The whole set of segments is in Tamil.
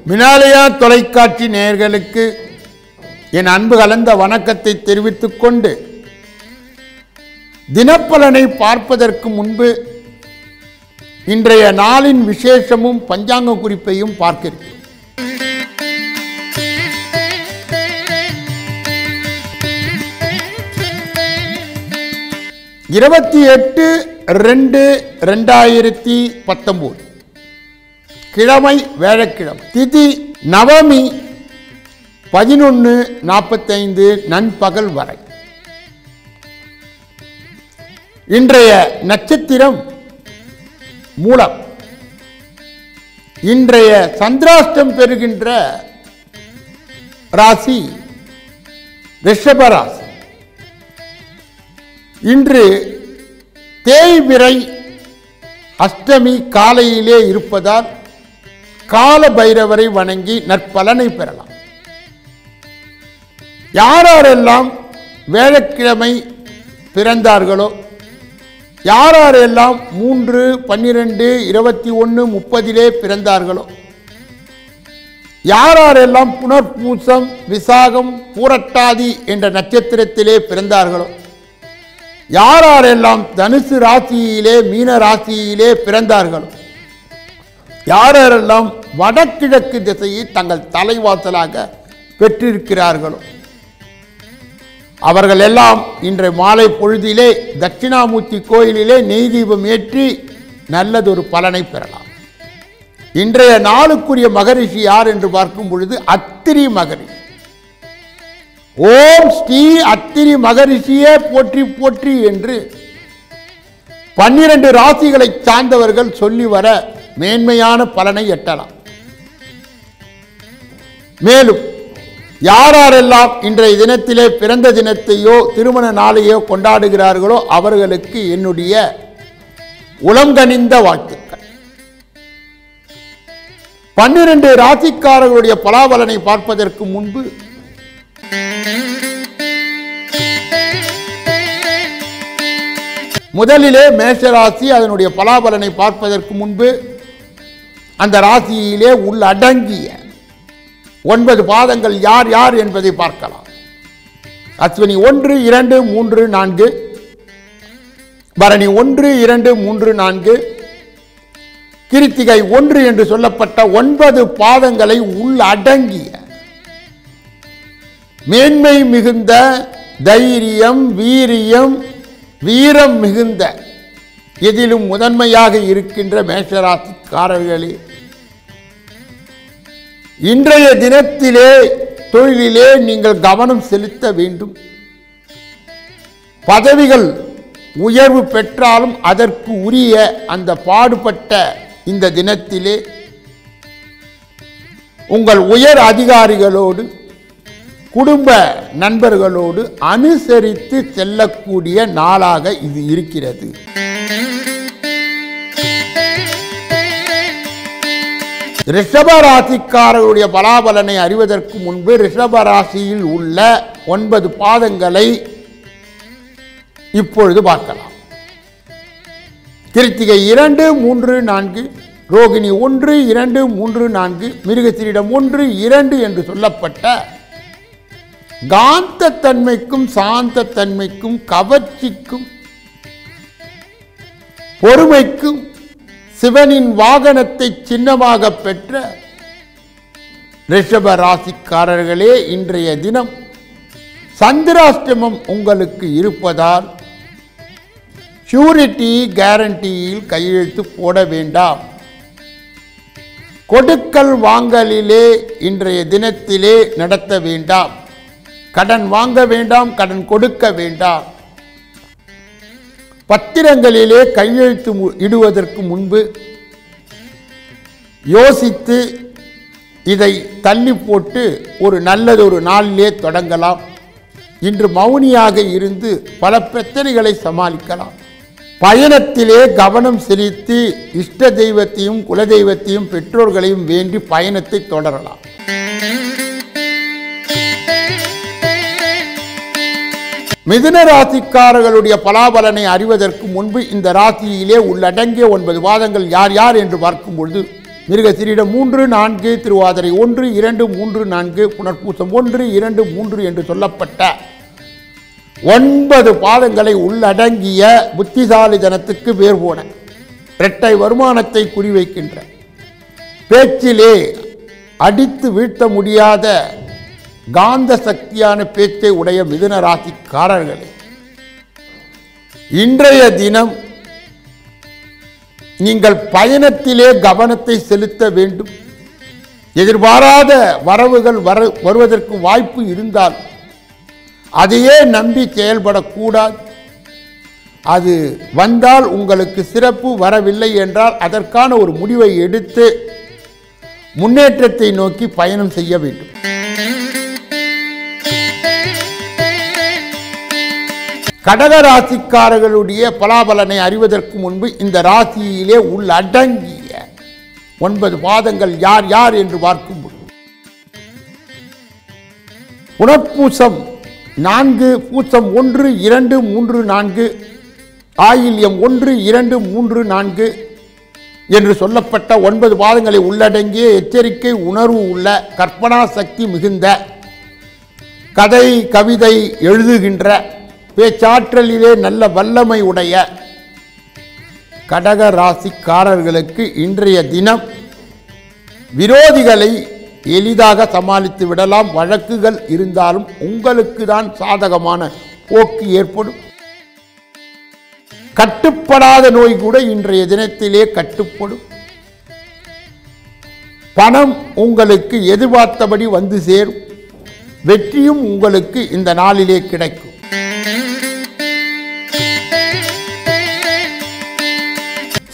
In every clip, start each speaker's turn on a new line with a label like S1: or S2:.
S1: மினாலயா தொலைக்காட்சி நேயர்களுக்கு என் அன்பு கலந்த வணக்கத்தை தெரிவித்துக் கொண்டு தினப்பலனை பார்ப்பதற்கு முன்பு இன்றைய நாளின் விசேஷமும் பஞ்சாங்க குறிப்பையும் பார்க்க இருபத்தி எட்டு ரெண்டு ரெண்டாயிரத்தி பத்தொன்பது கிழமை வேழக்கிழமை. திதி நவமி பதினொன்று நாற்பத்தைந்து நண்பகல் வரை. இன்றைய நட்சத்திரம் மூலம். இன்றைய சந்திராஷ்டம் பெறுகின்ற ராசி ரிஷபராசி இன்று தேய்விரை அஷ்டமி காலையிலே இருப்பதால் கால பைரவரை வணங்கி நற்பலனை பெறலாம். யாரெல்லாம் வேழக்கிழமை பிறந்தார்களோ யாரெல்லாம் மூன்று பன்னிரெண்டு இருபத்தி ஒன்று முப்பதிலே பிறந்தார்களோ யாரெல்லாம் புனர்பூசம் விசாகம் பூரட்டாதி என்ற நட்சத்திரத்திலே பிறந்தார்களோ யாரெல்லாம் தனுசு ராசியிலே மீன ராசியிலே பிறந்தார்களோ யாரெல்லாம் வடகிழக்கு திசையை தங்கள் தலைவாசலாக பெற்றிருக்கிறார்களோ அவர்கள் எல்லாம் இன்றைய மாலை பொழுதிலே தட்சிணாமூர்த்தி கோயிலிலே நெய் தீபம் ஏற்றி நல்லதொரு பலனை பெறலாம். இன்றைய நாளுக்குரிய மகரிஷி யார் என்று பார்க்கும் பொழுது அத்திரி மகரிஷி. ஓம் ஸ்ரீ அத்திரி மகரிஷியே போற்றி போற்றி என்று பன்னிரண்டு ராசிகளை சார்ந்தவர்கள் சொல்லி வர மேன்மையான பலனை எட்டலாம். மேலும் யாரெல்லாம் இன்றைய தினத்திலே பிறந்த தினத்தையோ திருமண நாளையோ கொண்டாடுகிறார்களோ அவர்களுக்கு என்னுடைய உளங்கனிந்த வாழ்த்துக்கள். பன்னிரண்டு ராசிக்காரர்களுடைய பலாபலனை பார்ப்பதற்கு முன்பு முதலிலே மேஷராசி அதனுடைய பலாபலனை பார்ப்பதற்கு முன்பு அந்த ராசியிலே உள்ளடங்கிய ஒன்பது பாதங்கள் யார் யார் என்பதை பார்க்கலாம். அஸ்வினி ஒன்று இரண்டு மூன்று நான்கு. பரணி ஒன்று இரண்டு மூன்று நான்கு. கிருத்திகை ஒன்று என்று சொல்லப்பட்ட ஒன்பது பாதங்களை உள்ளடங்கிய மேன்மை மிகுந்த தைரியம் வீரியம் வீரம் மிகுந்த எதிலும் முதன்மையாக இருக்கின்ற மேஷராசிக்காரர்களே. இன்றைய தினத்திலே தொழிலிலே நீங்கள் கவனம் செலுத்த வேண்டும். பதவிகள் உயர்வு பெற்றாலும் அதற்கு உரிய அந்த பாடுபட்ட இந்த தினத்திலே உங்கள் உயர் அதிகாரிகளோடு குடும்ப நண்பர்களோடு அனுசரித்து செல்லக்கூடிய நாளாக இது இருக்கிறது. ரிஷபராசிக்காரர்களுடைய பலாபலனை அறிவதற்கு முன்பு ரிஷப ராசியில் உள்ள ஒன்பது பாதங்களை இப்பொழுது பார்க்கலாம். கிருத்திகை இரண்டு மூன்று நான்கு ரோகிணி ஒன்று இரண்டு மூன்று நான்கு மிருகசிரிடம் ஒன்று இரண்டு என்று சொல்லப்பட்ட காந்த தன்மைக்கும் சாந்த தன்மைக்கும் கவர்ச்சிக்கும் பொறுமைக்கும் சிவனின் வாகனத்தை சின்னமாக பெற்ற ரிஷப ராசிக்காரர்களே இன்றைய தினம் சந்திராஷ்டமம் உங்களுக்கு இருப்பதால் ஷூரிட்டி கேரண்டியில் கையெழுத்து போட வேண்டாம். கொடுக்கல் வாங்கலிலே இன்றைய தினத்திலே நடத்த வேண்டாம். கடன் வாங்க வேண்டாம் கடன் கொடுக்க வேண்டாம். பத்திரங்களிலே கையெழுத்து மு- இடுவதற்கு முன்பு யோசித்து இதை தள்ளி போட்டு ஒரு நல்லதொரு நாளிலே தொடங்கலாம். இன்று மௌனியாக இருந்து பல பிரச்சனைகளை சமாளிக்கலாம். பயணத்திலே கவனம் செலுத்தி இஷ்ட தெய்வத்தையும் குலதெய்வத்தையும் பெற்றோர்களையும் வேண்டி பயணத்தை தொடரலாம். மிதுன ராசிக்காரர்களுடைய பலாபலனை அறிவதற்கு முன்பு இந்த ராசியிலே உள்ளடங்கிய ஒன்பது வாதங்கள் யார் யார் என்று பார்க்கும் பொழுது மிருகசிரிடம் மூன்று நான்கு திருவாதிரை ஒன்று இரண்டு மூன்று நான்கு புனர்பூசம் ஒன்று இரண்டு மூன்று என்று சொல்லப்பட்ட ஒன்பது பாதங்களை உள்ளடங்கிய புத்திசாலிதனத்துக்கு வேர் போன இரட்டை வருமானத்தை குறிவைக்கின்ற பேச்சிலே அடித்து வீழ்த்த முடியாத காந்த சக்தியான பேச்சை உடைய மிதுன ராசிக்காரர்களே இன்றைய தினம் நீங்கள் பயணத்திலே கவனத்தை செலுத்த வேண்டும். எதிர்பாராத வரவுகள் வர வருவதற்கு வாய்ப்பு இருந்தால் அதையே நம்பி செயல்படக்கூடாது. அது வந்தால் உங்களுக்கு சிறப்பு வரவில்லை என்றால் அதற்கான ஒரு முடிவை எடுத்து முன்னேற்றத்தை நோக்கி பயணம் செய்ய வேண்டும். கடக ராசிக்காரர்களுடைய பலாபலனை அறிவதற்கு முன்பு இந்த ராசியிலே உள்ளடங்கிய ஒன்பது பாதங்கள் யார் யார் என்று பார்க்கும் பொழுது. புனப்பூசம் நான்கு பூசம் ஒன்று இரண்டு மூன்று நான்கு ஆயில்யம் ஒன்று இரண்டு மூன்று நான்கு என்று சொல்லப்பட்ட ஒன்பது பாதங்களை உள்ளடங்கிய எச்சரிக்கை உணர்வு உள்ள கற்பனா சக்தி மிகுந்த கதை கவிதை எழுதுகின்ற பேச்சாற்றலிலே நல்ல வல்லமை உடைய கடக ராசிக்காரர்களுக்கு இன்றைய தினம் விரோதிகளை எளிதாக சமாளித்து விடலாம். வழக்குகள் இருந்தாலும் உங்களுக்கு தான் சாதகமான போக்கு ஏற்படும். கட்டுப்படாத நோய் கூட இன்றைய தினத்திலே கட்டுப்படும். பணம் உங்களுக்கு எதிர்பார்த்தபடி வந்து சேரும். வெற்றியும் உங்களுக்கு இந்த நாளிலே கிடைக்கும்.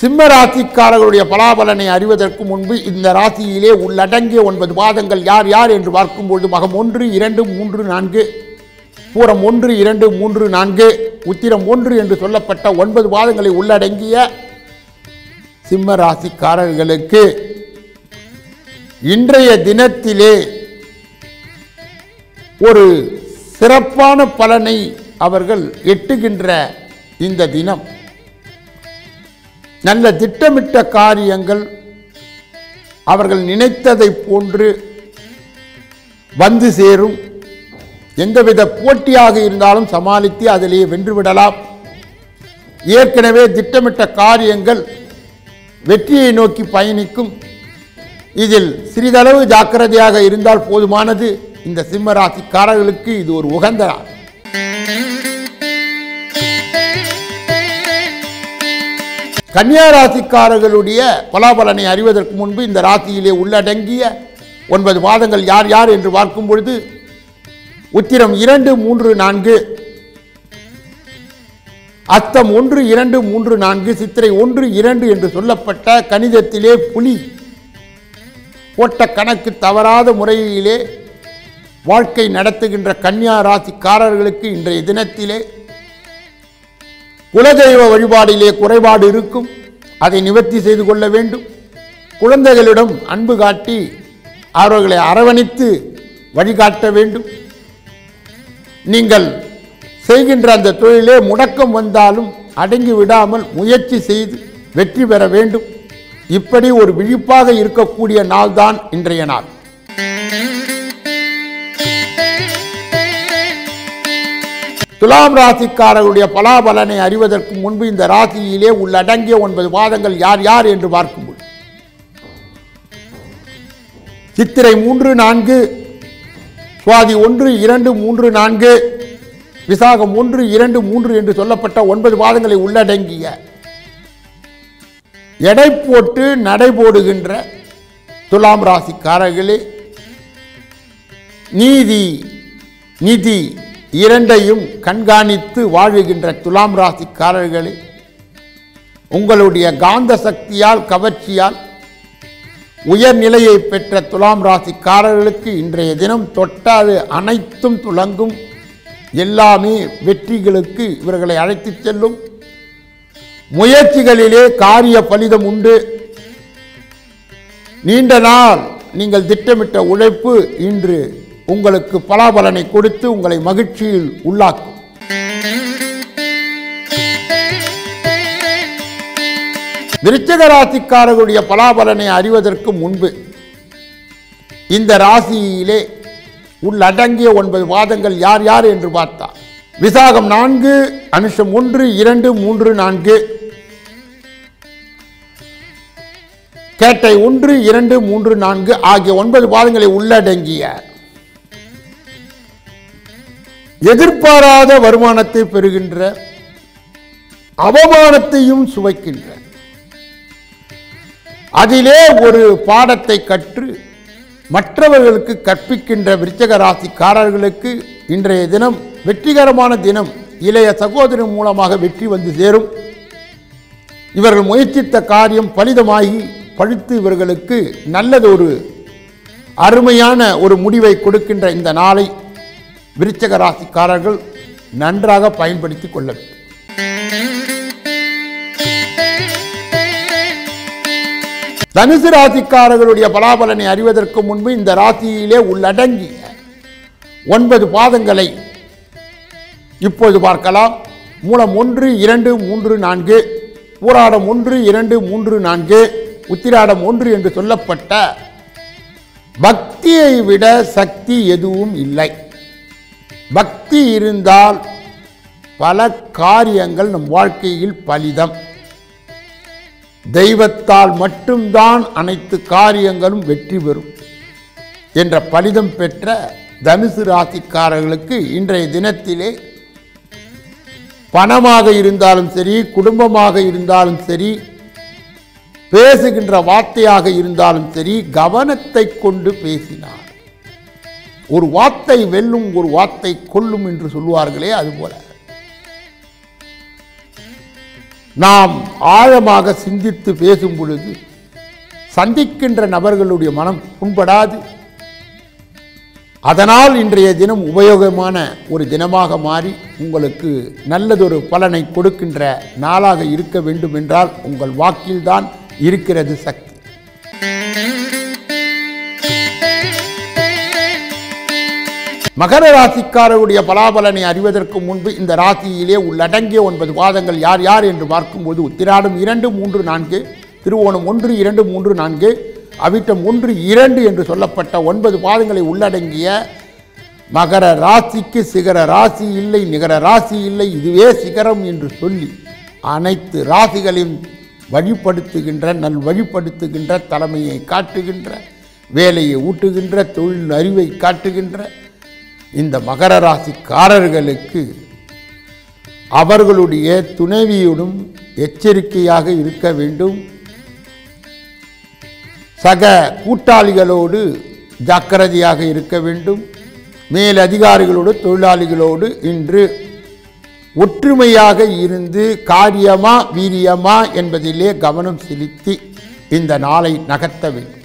S1: சிம்ம ராசிக்காரர்களுடைய பலாபலனை அறிவதற்கு முன்பு இந்த ராசியிலே உள்ளடங்கிய ஒன்பது பாதங்கள் யார் யார் என்று பார்க்கும்பொழுது மகம் ஒன்று இரண்டு மூன்று நான்கு. பூரம் ஒன்று இரண்டு மூன்று நான்கு. உத்திரம் ஒன்று என்று சொல்லப்பட்ட ஒன்பது பாதங்களை உள்ளடங்கிய சிம்ம ராசிக்காரர்களுக்கு இன்றைய தினத்திலே ஒரு சிறப்பான பலனை அவர்கள் எட்டுகின்ற இந்த தினம். நல்ல திட்டமிட்ட காரியங்கள் அவர்கள் நினைத்ததை போன்று வந்து சேரும். எந்தவித போட்டியாக இருந்தாலும் சமாளித்து அதிலேயே வென்றுவிடலாம். ஏற்கனவே திட்டமிட்ட காரியங்கள் வெற்றியை நோக்கி பயணிக்கும். இதில் சிறிதளவு ஜாக்கிரதையாக இருந்தால் போதுமானது. இந்த சிம்மராசிக்காரர்களுக்கு இது ஒரு உகந்த நாள் கன்னியா ராசிக்காரர்களுடைய பலாபலனை அறிவதற்கு முன்பு இந்த ராசியிலே உள்ளடங்கிய ஒன்பது பாதங்கள் யார் யார் என்று பார்க்கும் பொழுது உத்திரம் இரண்டு மூன்று நான்கு அஸ்தம் ஒன்று இரண்டு மூன்று நான்கு சித்திரை ஒன்று இரண்டு என்று சொல்லப்பட்ட கணிதத்திலே புலி போட்ட கணக்கு தவறாத முறையிலே வாழ்க்கை நடத்துகின்ற கன்னியா ராசிக்காரர்களுக்கு இன்றைய தினத்திலே குலதெய்வ வழிபாடிலே குறைபாடு இருக்கும். அதை நிவர்த்தி செய்து கொள்ள வேண்டும். குழந்தைகளிடம் அன்பு காட்டி அவர்களை அரவணைத்து வழிகாட்ட வேண்டும். நீங்கள் செய்கின்ற அந்த தொழிலே முடக்கம் வந்தாலும் அடங்கி விடாமல் முயற்சி செய்து வெற்றி பெற வேண்டும். இப்படி ஒரு விழிப்பாக இருக்கக்கூடிய நாள்தான் இன்றைய நாள். துலாம் ராசிக்காரர்களுடைய பலாபலனை அறிவதற்கு முன்பு இந்த ராசியிலே உள்ளடங்கிய ஒன்பது வாதங்கள் யார் யார் என்று பார்க்கும்போது சித்திரை மூன்று நான்கு சுவாதி ஒன்று இரண்டு மூன்று நான்கு விசாகம் ஒன்று இரண்டு மூன்று என்று சொல்லப்பட்ட ஒன்பது வாதங்களை உள்ளடங்கிய எடை போட்டு நடைபோடுகின்ற துலாம் ராசிக்காரர்களே நீதி நிதி இரண்டையும் கண்காணித்து வாழுகின்ற துலாம் ராசிக்காரர்களே உங்களுடைய காந்த சக்தியால் கவர்ச்சியால் உயர்நிலையை பெற்ற துலாம் ராசிக்காரர்களுக்கு இன்றைய தினம் தொட்டாது அனைத்தும் துலங்கும். எல்லாமே வெற்றிகளுக்கு இவர்களை அழைத்துச் செல்லும். முயற்சிகளிலே காரிய பலிதம் உண்டு. நீண்ட நாள் நீங்கள் திட்டமிட்ட உழைப்பு இன்று உங்களுக்கு பலாபலனை கொடுத்து உங்களை மகிழ்ச்சியில் உள்ளாக்கும். விருச்சக ராசிக்காரர்களுடைய பலாபலனை அறிவதற்கு முன்பு இந்த ராசியிலே உள்ளடங்கிய ஒன்பது வாதங்கள் யார் யார் என்று பார்த்தார் விசாகம் நான்கு அனுஷம் ஒன்று இரண்டு மூன்று நான்கு. கேட்டை ஒன்று இரண்டு மூன்று நான்கு ஆகிய ஒன்பது பாதங்களை உள்ளடங்கிய எதிர்பாராத வருமானத்தை பெறுகின்ற அவமானத்தையும் சுவைக்கின்ற. அதிலே ஒரு பாடத்தை கற்று மற்றவர்களுக்கு கற்பிக்கின்ற விருச்சக ராசிக்காரர்களுக்கு இன்றைய தினம் வெற்றிகரமான தினம் இளைய சகோதரன் மூலமாக வெற்றி வந்து சேரும். இவர்கள் முயற்சித்த காரியம் பலிதமாகி பழுத்து இவர்களுக்கு நல்லதொரு அருமையான ஒரு முடிவை கொடுக்கின்ற இந்த நாளை விருச்சக ராசிக்காரர்கள் நன்றாக பயன்படுத்தி கொள்ள வேண்டும். தனுசு ராசிக்காரர்களுடைய பலாபலனை அறிவதற்கு முன்பு இந்த ராசியிலே உள்ளடங்கிய ஒன்பது பாதங்களை இப்போது பார்க்கலாம். மூலம் ஒன்று இரண்டு மூன்று நான்கு பூராடம் ஒன்று இரண்டு மூன்று நான்கு உத்திராடம் ஒன்று என்று சொல்லப்பட்ட பக்தியை விட சக்தி எதுவும் இல்லை. பக்தி இருந்தால் பல காரியங்கள் நம் வாழ்க்கையில் பலிதம். தெய்வத்தால் மட்டும்தான் அனைத்து காரியங்களும் வெற்றி பெறும் என்ற பலிதம் பெற்ற தனுசு ராசிக்காரர்களுக்கு இன்றைய தினத்திலே பணமாக இருந்தாலும் சரி குடும்பமாக இருந்தாலும் சரி பேசுகின்ற வார்த்தையாக இருந்தாலும் சரி கவனத்தை கொண்டு பேசினார். ஒரு வார்த்தை வெல்லும் ஒரு வார்த்தை கொல்லும் என்று சொல்லுவார்களே அதுபோல. நாம் ஆழமாக சிந்தித்து பேசும் பொழுது சந்திக்கின்ற நபர்களுடைய மனம் புண்படாது. அதனால் இன்றைய தினம் உபயோகமான ஒரு தினமாக மாறி உங்களுக்கு நல்லதொரு பலனை கொடுக்கின்ற நாளாக இருக்க வேண்டும் என்றால் உங்கள் வாக்கில்தான் இருக்கிறது சக்தி. மகர ராசிக்காரருடைய பலாபலனை அறிவதற்கு முன்பு இந்த ராசியிலே உள்ளடங்கிய ஒன்பது பாதங்கள் யார் யார் என்று பார்க்கும்போது உத்திராடம் இரண்டு மூன்று நான்கு திருவோணம் ஒன்று இரண்டு மூன்று நான்கு அவிட்டம் ஒன்று இரண்டு என்று சொல்லப்பட்ட ஒன்பது பாதங்களை உள்ளடங்கிய மகர ராசிக்கு சிகர ராசி இல்லை நிகர ராசி இல்லை இதுவே சிகரம் என்று சொல்லி அனைத்து ராசிகளையும் வழிப்படுத்துகின்ற நல் வழிப்படுத்துகின்ற தலைமையை காட்டுகின்ற வேலையை ஊட்டுகின்ற தொழில் அறிவை காட்டுகின்ற இந்த மகர ராசிக்காரர்களுக்கு அவர்களுடைய துணைவியுடன் எச்சரிக்கையாக இருக்க வேண்டும். சக கூட்டாளிகளோடு ஜாக்கிரதையாக இருக்க வேண்டும். மேலதிகாரிகளோடு தொழிலாளிகளோடு இன்று ஒற்றுமையாக இருந்து காரியமா வீரியமா என்பதிலே கவனம் செலுத்தி இந்த நாளை நகர்த்த வேண்டும்.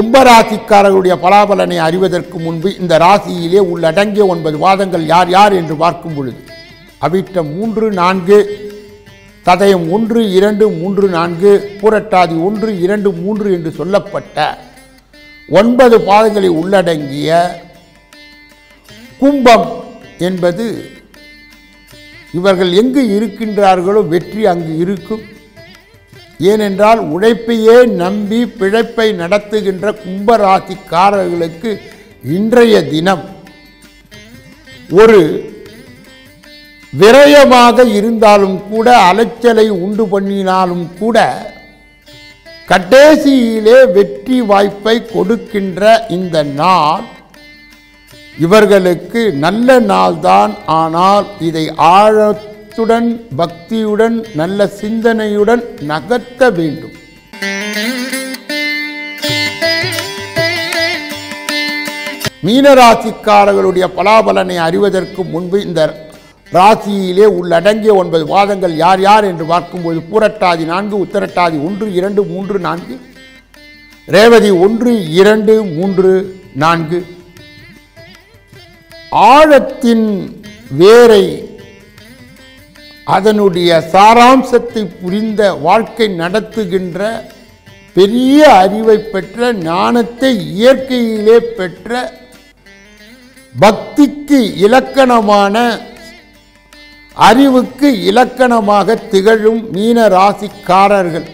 S1: கும்பராசிக்காரர்களுடைய பலாபலனை அறிவதற்கு முன்பு இந்த ராசியிலே உள்ளடங்கிய ஒன்பது வாதங்கள் யார் யார் என்று பார்க்கும் பொழுது அவிட்டம் மூன்று நான்கு ததயம் ஒன்று இரண்டு மூன்று நான்கு பூரட்டாதி ஒன்று இரண்டு மூன்று என்று சொல்லப்பட்ட ஒன்பது பாதங்களை உள்ளடங்கிய கும்பம் என்பது இவர்கள் எங்கு இருக்கின்றார்களோ வெற்றி அங்கு இருக்கும். ஏனென்றால் உழைப்பையே நம்பி பிழைப்பை நடத்துகின்ற கும்பராசிக்காரர்களுக்கு இன்றைய தினம் ஒரு விரயமாக இருந்தாலும் கூட அலைச்சலை உண்டு பண்ணினாலும் கூட கடைசியிலே வெற்றி வாய்ப்பை கொடுக்கின்ற இந்த நாள் இவர்களுக்கு நல்ல நாள்தான். ஆனால் இதை ஆழ ஆழத்துடன் பக்தியுடன் நல்ல சிந்தனையுடன் நகர்த்த வேண்டும். மீனராசிக்காரர்களுடைய பலாபலனை அறிவதற்கு முன்பு இந்த ராசியிலே உள்ளடங்கிய ஒன்பது வாதங்கள் யார் யார் என்று பார்க்கும்போது பூரட்டாதி நான்கு உத்தரட்டாதி ஒன்று இரண்டு மூன்று நான்கு. ரேவதி ஒன்று இரண்டு மூன்று நான்கு. ஆழத்தின் வேரை அதனுடைய சாராம்சத்தை புரிந்த வாழ்க்கை நடத்துகின்ற பெரிய அறிவை பெற்ற ஞானத்தை இயற்கையிலே பெற்ற பக்திக்கு இலக்கணமான அறிவுக்கு இலக்கணமாக திகழும் மீன ராசிக்காரர்கள்.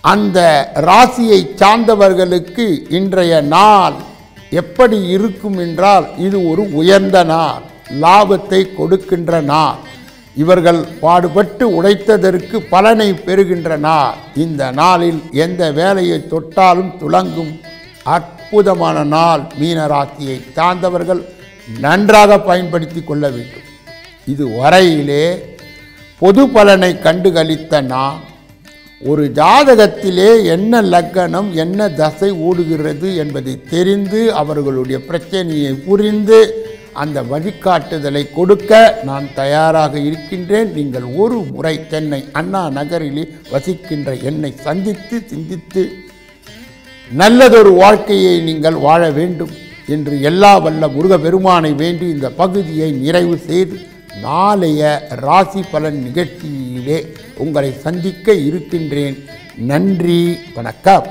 S1: அந்த ராசியை சார்ந்தவர்களுக்கு இன்றைய நாள் எப்படி இருக்கும் என்றால் இது ஒரு உயர்ந்த நாள். லாபத்தை கொடுக்கின்ற நாள் இவர்கள் பாடுபட்டு உழைத்ததற்கு பலனை பெறுகின்ற நாள் இந்த நாளில் எந்த வேலையை தொட்டாலும் துளங்கும் அற்புதமான நாள் மீன ராசியை சார்ந்தவர்கள் நன்றாக பயன்படுத்தி கொள்ள வேண்டும். இது வரையிலே பொது பலனை கண்டுகளித்த நாம் ஒரு ஜாதகத்திலே என்ன லக்கணம் என்ன தசை ஓடுகிறது என்பதை தெரிந்து அவர்களுடைய பிரச்சனையை புரிந்து அந்த வழிகாட்டுதலை கொடுக்க நான் தயாராக இருக்கின்றேன். நீங்கள் ஒரு முறை சென்னை அண்ணா நகரிலே வசிக்கின்ற என்னை சந்தித்து சிந்தித்து நல்லதொரு வாழ்க்கையை நீங்கள் வாழ வேண்டும் என்று எல்லா வல்ல முருகப்பெருமானை வேண்டி இந்த பகுதியை நிறைவு செய்து நாளைய ராசி பலன் நிகழ்ச்சியிலே உங்களை சந்திக்க இருக்கின்றேன். நன்றி வணக்கம்.